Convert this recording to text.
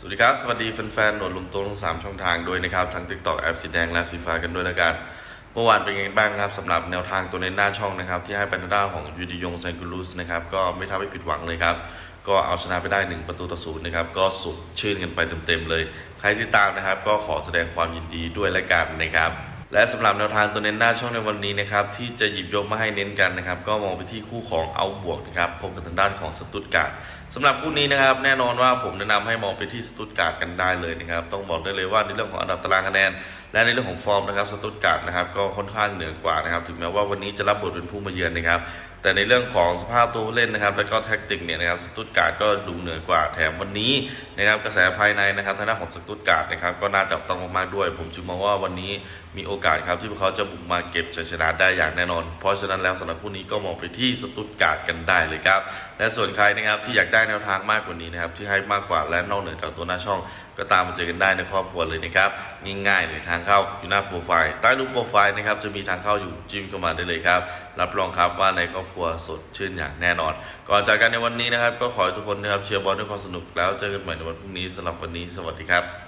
สวัสดีครับ สวัสดีแฟนๆ หนวดลุมโตทั้งสามช่องทางด้วยนะครับ ทั้งติ๊กต็อกแอปสีแดงและสีฟ้ากันด้วยแล้วกัน เมื่อวานเป็นไงบ้างครับสำหรับแนวทางตัวในหน้าช่องนะครับ ที่ให้เป็นด้านของยูดิยงไซกุลูสนะครับ ก็ไม่ทำให้ผิดหวังเลยครับ ก็เอาชนะไปได้ 1 ประตูต่อศูนย์นะครับ ก็สุดชื่นกันไปเต็มๆเลย ใครที่ตามนะครับ ก็ขอแสดงความยินดีด้วยและกันนะครับ และสำหรับแนวทางตัวเน้นหน้าช่องในวันนี้นะครับที่จะหยิบยกมาให้เน้นกันนะครับ ก็มองไปที่คู่ของเอาบวกนะครับพบกับทางด้านของสตุตการ์ดสำหรับคู่นี้นะครับ แน่นอนว่าผมแนะนำให้มองไปที่สตุตการ์ดกันได้เลยนะครับ ต้องบอกได้เลยว่าในเรื่องของอันดับตารางคะแนน และในเรื่องของฟอร์มนะครับสตุตการ์ดนะครับก็ค่อนข้างเหนือกว่านะครับ ถึงแม้ว่าวันนี้จะรับบทเป็นผู้มาเยือนนะครับ แต่ในเรื่องของสภาพตัวเล่นนะครับ แล้วก็แท็กติกเนี่ยนะครับสตุตการ์ดก็ดูเหนือกว่าแถมวันนี้นะครับกระแสภายในนะครับทางด้านของสตุตการ์ดนะครับก็น่าจับต้องมากๆด้วย ผมจึงมองว่าวันนี้มีโอกาสครับที่พวกเขาจะบุกมาเก็บชัยชนะได้อย่างแน่นอน เพราะฉะนั้นแล้วสำหรับคู่นี้ก็มองไปที่สตุตการ์ดกันได้เลยครับและส่วนใครนะครับที่อยากได้แนวทางมากกว่านี้นะครับที่ให้มากกว่าและนอกเหนือจากตัวหน้าช่อง ก็ตามมาเจอกันได้ในครอบครัวเลยนะครับง่ายๆเลยทางเข้าอยู่หน้าโปรไฟล์ใต้รูปโปรไฟล์นะครับจะมีทางเข้าอยู่จิ้มเข้ามาได้เลยครับรับรองครับว่าในครอบครัวสดชื่นอย่างแน่นอน ก่อนจากกันในวันนี้นะครับก็ขอให้ทุกคนนะครับเชียร์บอลด้วยความสนุกแล้วเจอกันใหม่ในวันพรุ่งนี้สำหรับวันนี้สวัสดีครับ